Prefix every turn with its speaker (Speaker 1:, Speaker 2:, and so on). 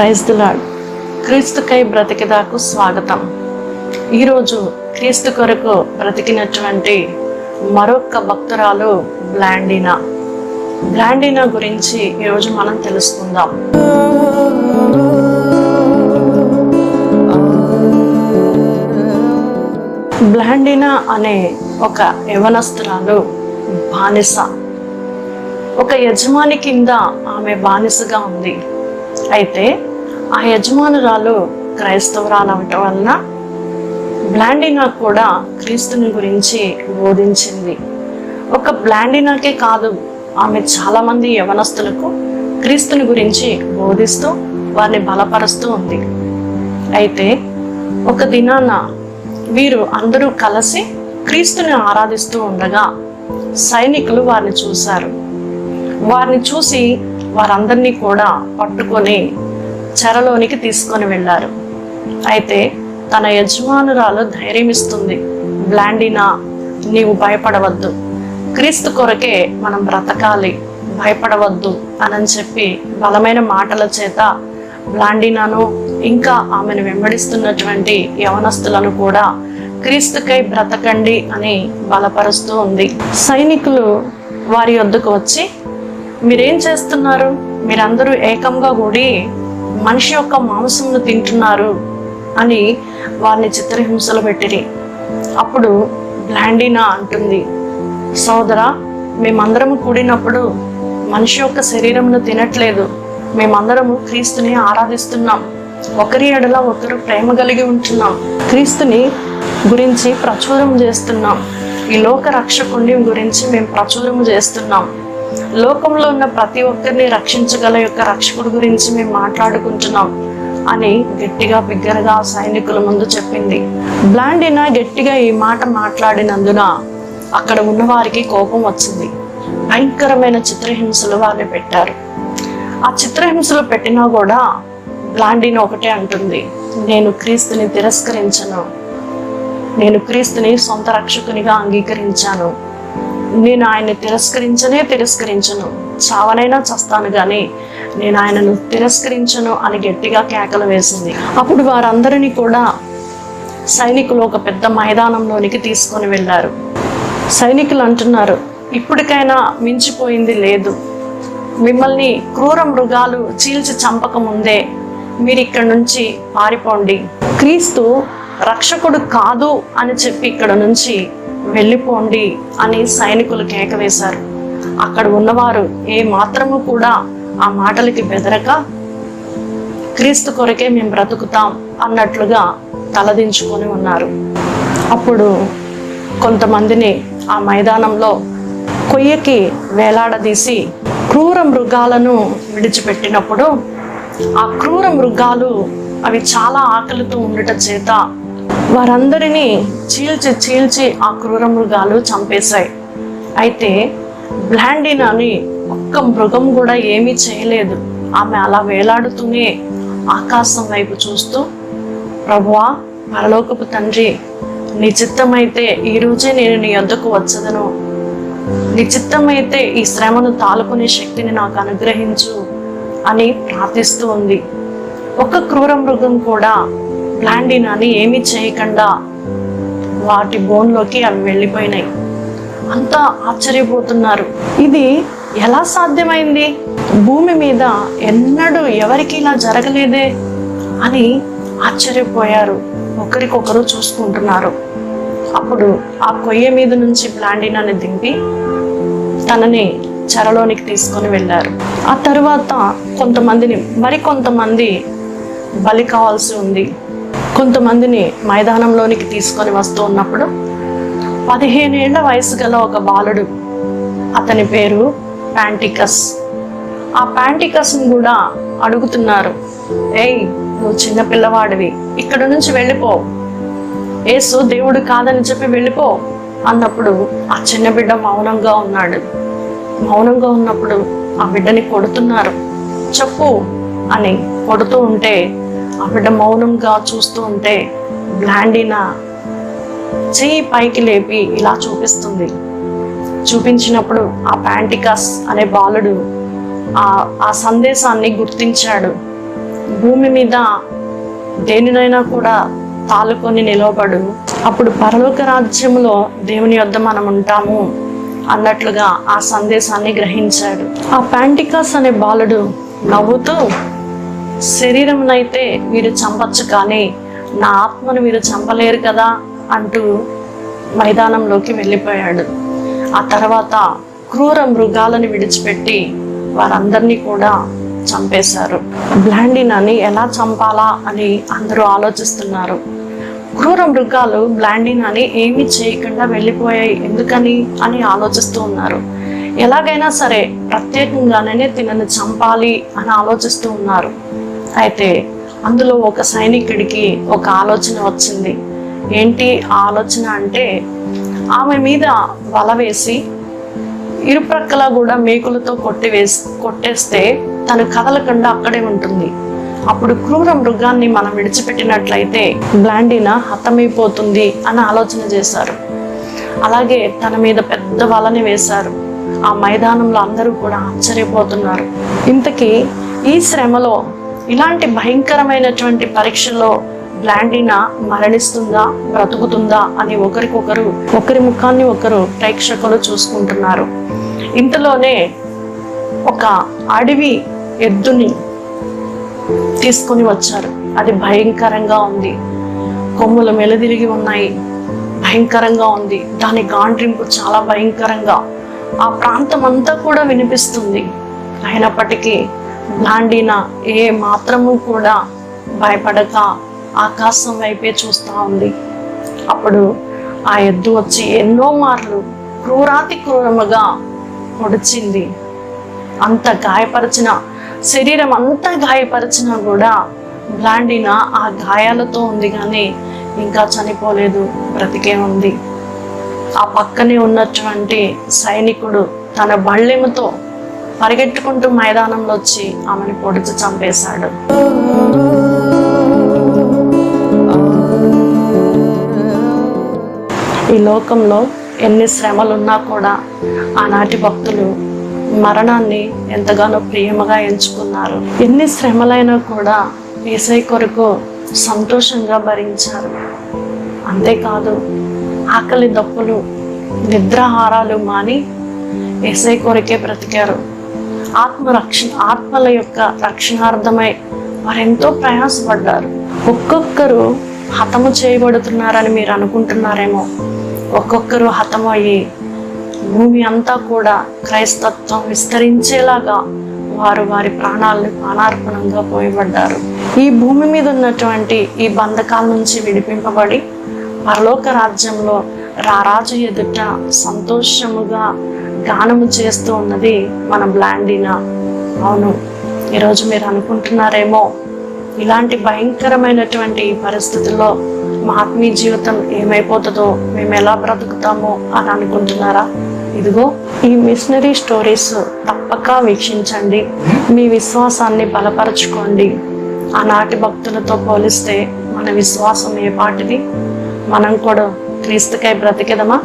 Speaker 1: క్రైస్తులాడ్ క్రీస్తుకై బ్రతికిదాకు స్వాగతం. ఈరోజు క్రీస్తు కొరకు బ్రతికినటువంటి మరొక భక్తురాలు బ్లాండినా. బ్లాండినా గురించి ఈరోజు మనం తెలుసుకుందాం. బ్లాండినా అనే ఒక యవనస్తురాలు బానిస. ఒక యజమాని కింద ఆమె బానిసగా ఉంది. అయితే ఆ యజమానురాలు క్రైస్తవురాలు అవటం వలన బ్లాండినా కూడా క్రీస్తుని గురించి బోధించింది. ఒక బ్లాండినాకే కాదు ఆమె చాలామంది యవనస్తులకు క్రీస్తుని గురించి బోధిస్తూ వారిని బలపరుస్తూ ఉంది. అయితే ఒక దినాన వీరు అందరూ కలిసి క్రీస్తుని ఆరాధిస్తూ ఉండగా సైనికులు వారిని చూశారు. వారిని చూసి వారందరినీ కూడా పట్టుకొని చెరలోనికి తీసుకొని వెళ్ళారు. అయితే తన యజమానురాలు ధైర్యం ఇస్తుంది. బ్లాండినా నీవు భయపడవద్దు. క్రీస్తు కొరకే మనం బ్రతకాలి. భయపడవద్దు అని చెప్పి బలమైన మాటల చేత బ్లాండినాను ఇంకా ఆమెను వెంబడిస్తున్నటువంటి యవనస్తులను కూడా క్రీస్తుకై బ్రతకండి అని బలపరుస్తూ ఉంది. సైనికులు వారి వద్దకు వచ్చి మీరేం చేస్తున్నారు? మీరందరూ ఏకంగా కూడి మనిషి యొక్క మాంసంను తింటున్నారు అని వారిని చిత్రహింసలు పెట్టిరి. అప్పుడు బ్లాండినా అంటుంది సోదరా మేమందరము కూడినప్పుడు మనిషి యొక్క శరీరమును తినట్లేదు. మేమందరము క్రీస్తుని ఆరాధిస్తున్నాం. ఒకరి ఎడల ఒకరు ప్రేమ కలిగి ఉంటున్నాం. క్రీస్తుని గురించి ప్రచురం చేస్తున్నాం. ఈ లోక రక్షకుని గురించి మేము ప్రచురం చేస్తున్నాం. లోకంలో ఉన్న ప్రతి ఒక్కరిని రక్షించగల యొక్క రక్షకుడి గురించి మేము మాట్లాడుకుంటున్నాం అని గట్టిగా బిగ్గరగా సైనికుల ముందు చెప్పింది. బ్లాండినా గట్టిగా ఈ మాట మాట్లాడినందున అక్కడ ఉన్న వారికి కోపం వచ్చింది. భయంకరమైన చిత్రహింసలు వారిని పెట్టారు. ఆ చిత్రహింసలు పెట్టినా కూడా బ్లాండిన్ ఒకటే అంటుంది. నేను క్రీస్తుని తిరస్కరించను. నేను క్రీస్తుని సొంత రక్షకునిగా అంగీకరించాను. నేను ఆయన్ని తిరస్కరించనే తిరస్కరించను. చావనైనా చస్తాను కానీ నేను ఆయనను తిరస్కరించను అని గట్టిగా కేకలు వేసింది. అప్పుడు వారందరినీ కూడా సైనికులు ఒక పెద్ద మైదానంలోనికి తీసుకొని వెళ్ళారు. సైనికులు అంటున్నారు ఇప్పటికైనా మించిపోయింది లేదు. మిమ్మల్ని క్రూర మృగాలు చీల్చి చంపక ముందే మీరు ఇక్కడ నుంచి పారిపోండి. క్రీస్తు రక్షకుడు కాదు అని చెప్పి ఇక్కడ నుంచి వెళ్ళిపోండి అని సైనికులు కేకవేశారు. అక్కడ ఉన్నవారు ఏ మాత్రము కూడా ఆ మాటలకి బెదరక క్రీస్తు కొరకే మేము బ్రతుకుతాం అన్నట్లుగా తలదించుకొని ఉన్నారు. అప్పుడు కొంతమందిని ఆ మైదానంలో కొయ్యకి వేలాడదీసి క్రూర మృగాలను విడిచిపెట్టినప్పుడు ఆ క్రూర మృగాలు అవి చాలా ఆకలితో ఉండటం చేత వారందరినీ చీల్చి చీల్చి ఆ క్రూర మృగాలు చంపేశాయి. అయితే బ్లాండినాని ఒక్క మృగం కూడా ఏమీ చేయలేదు. ఆమె అలా వేలాడుతూనే ఆకాశం వైపు చూస్తూ ప్రభువా పరలోకపు తండ్రి నీ చిత్తమైతే ఈ రోజే నేను నీ వద్దకు వచ్చదను. నీ చిత్తమైతే ఈ శ్రమను తాలుకునే శక్తిని నాకు అనుగ్రహించు అని ప్రార్థిస్తూ ఉంది. ఒక క్రూర మృగం కూడా బ్లాండినాని ఏమి చేయకుండా వాటి బోన్లోకి అవి వెళ్ళిపోయినాయి. అంతా ఆశ్చర్యపోతున్నారు. ఇది ఎలా సాధ్యమైంది? భూమి మీద ఎన్నడూ ఎవరికి ఇలా జరగలేదే అని ఆశ్చర్యపోయారు. ఒకరికొకరు చూసుకుంటున్నారు. అప్పుడు ఆ కొయ్య మీద నుంచి బ్లాండినాని దింపి తనని చెరలోనికి తీసుకొని వెళ్ళారు. ఆ తర్వాత కొంతమందిని మరి కొంతమంది బలి కావాల్సి ఉంది. కొంతమందిని మైదానంలోనికి తీసుకొని వస్తూ ఉన్నప్పుడు పదిహేను ఏళ్ళ వయసు గల ఒక బాలుడు అతని పేరు ప్యాంటికస్ ఆ ప్యాంటికస్ని కూడా అడుగుతున్నారు ఏయ్ నువ్వు చిన్న పిల్లవాడివి ఇక్కడ నుంచి వెళ్ళిపో. ఏసు దేవుడు కాదని చెప్పి వెళ్ళిపో. అన్నప్పుడు ఆ చిన్న బిడ్డ మౌనంగా ఉన్నాడు. మౌనంగా ఉన్నప్పుడు ఆ బిడ్డని కొడుతున్నారు. చెప్పు అని కొడుతూ ఉంటే ఆ బిడ్డ మౌనంగా చూస్తూ ఉంటే బ్లాండినా చెయ్యి పైకి లేపి ఇలా చూపిస్తుంది. చూపించినప్పుడు ఆ ప్యాంటికస్ అనే బాలుడు ఆ ఆ సందేశాన్ని గుర్తించాడు. భూమి మీద దేనినైనా కూడా తాలుకొని నిలవబడు. అప్పుడు పరలోక రాజ్యంలో దేవుని యొద్ద మనం ఉంటాము అన్నట్లుగా ఆ సందేశాన్ని గ్రహించాడు. ఆ ప్యాంటికాస్ అనే బాలుడు నవ్వుతూ శరీరంనైతే మీరు చంపచ్చు కానీ నా ఆత్మను మీరు చంపలేరు కదా అంటూ మైదానంలోకి వెళ్ళిపోయాడు. ఆ తర్వాత క్రూర మృగాలను విడిచిపెట్టి వారందరినీ కూడా చంపేశారు. బ్లాండినాని ఎలా చంపాలా అని అందరూ ఆలోచిస్తున్నారు. క్రూర మృగాలు బ్లాండినాని ఏమీ చేయకుండా వెళ్ళిపోయాయి ఎందుకని అని ఆలోచిస్తూ ఉన్నారు. ఎలాగైనా సరే ప్రత్యేకంగానే తినని చంపాలి అని ఆలోచిస్తూ ఉన్నారు. అయితే అందులో ఒక సైనికుడికి ఒక ఆలోచన వచ్చింది. ఏంటి ఆలోచన అంటే ఆమె మీద వల వేసి ఇరుప్రక్కల కూడా మేకులతో కొట్టివేసి కొట్టేస్తే తను కదలకుండా అక్కడే ఉంటుంది. అప్పుడు క్రూర మృగాన్ని మనం విడిచిపెట్టినట్లయితే బ్లాండినా హతమైపోతుంది అని ఆలోచన చేశారు. అలాగే తన మీద పెద్ద వలని వేశారు. ఆ మైదానంలో అందరూ కూడా ఆశ్చర్యపోతున్నారు. ఇంతకీ ఈ శ్రమలో ఇలాంటి భయంకరమైనటువంటి పరీక్షలో బ్లాండినా మరణిస్తుందా బ్రతుకుతుందా అని ఒకరికొకరు ఒకరి ముఖాన్ని ఒకరు ప్రేక్షకులు చూసుకుంటున్నారు. ఇంతలోనే ఒక అడవి ఎద్దుని తీసుకొని వచ్చారు. అది భయంకరంగా ఉంది. కొమ్ములు మెలదిరిగి ఉన్నాయి. భయంకరంగా ఉంది. దాని గాండ్రింపు చాలా భయంకరంగా. ఆ ప్రాంతం అంతా కూడా వినిపిస్తుంది. అయినప్పటికీ బ్లాండినా ఏ మాత్రము కూడా భయపడక ఆకాశం వైపే చూస్తూ ఉంది. అప్పుడు ఆ ఎద్దు వచ్చి ఎన్నో మార్లు క్రూరాతి క్రూరముగా పొడిచింది. అంత గాయపరిచిన శరీరం అంతా గాయపరిచినా కూడా బ్లాండినా ఆ గాయాలతో ఉంది కానీ ఇంకా చనిపోలేదు బ్రతికే ఉంది. ఆ పక్కనే ఉన్నటువంటి సైనికుడు తన బళ్ళెముతో పరిగెట్టుకుంటూ మైదానంలో వచ్చి ఆమెను పొడిచి చంపేశాడు. ఈ లోకంలో ఎన్ని శ్రమలున్నా కూడా ఆనాటి భక్తులు మరణాన్ని ఎంతగానో ప్రియముగా ఎంచుకున్నారు. ఎన్ని శ్రమలైనా కూడా ఏసై కొరకు సంతోషంగా భరించారు. అంతేకాదు ఆకలి దప్పులు నిద్రాహారాలు మాని ఏసై కొరకే బ్రతికారు. ఆత్మ రక్షణ ఆత్మల యొక్క రక్షణార్థమై వారెంతో ప్రయాసపడ్డారు. ఒక్కొక్కరు హతము చేయబడుతున్నారని మీరు అనుకుంటున్నారేమో. ఒక్కొక్కరు హతమయ్యి భూమి అంతా కూడా క్రైస్తత్వం విస్తరించేలాగా వారు వారి ప్రాణాలను ప్రాణార్పణంగా పోయబడ్డారు. ఈ భూమి మీద ఉన్నటువంటి ఈ బంధకాల నుంచి విడిపింపబడి పరలోక రాజ్యంలో రారాజు ఎదుట సంతోషముగా గానము చేస్తూ ఉన్నది మన బ్లాండినా. అవును ఈరోజు మీరు అనుకుంటున్నారేమో ఇలాంటి భయంకరమైనటువంటి పరిస్థితుల్లో మా ఆత్మీయ జీవితం ఏమైపోతుందో మేము ఎలా బ్రతుకుతామో అని అనుకుంటున్నారా? ఇదిగో ఈ మిషనరీ స్టోరీస్ తప్పక వీక్షించండి మీ విశ్వాసాన్ని బలపరచుకోండి. ఆనాటి భక్తులతో పోలిస్తే మన విశ్వాసం ఏ పాటిది? మనం కూడా క్రీస్తుకై బ్రతికెదమా?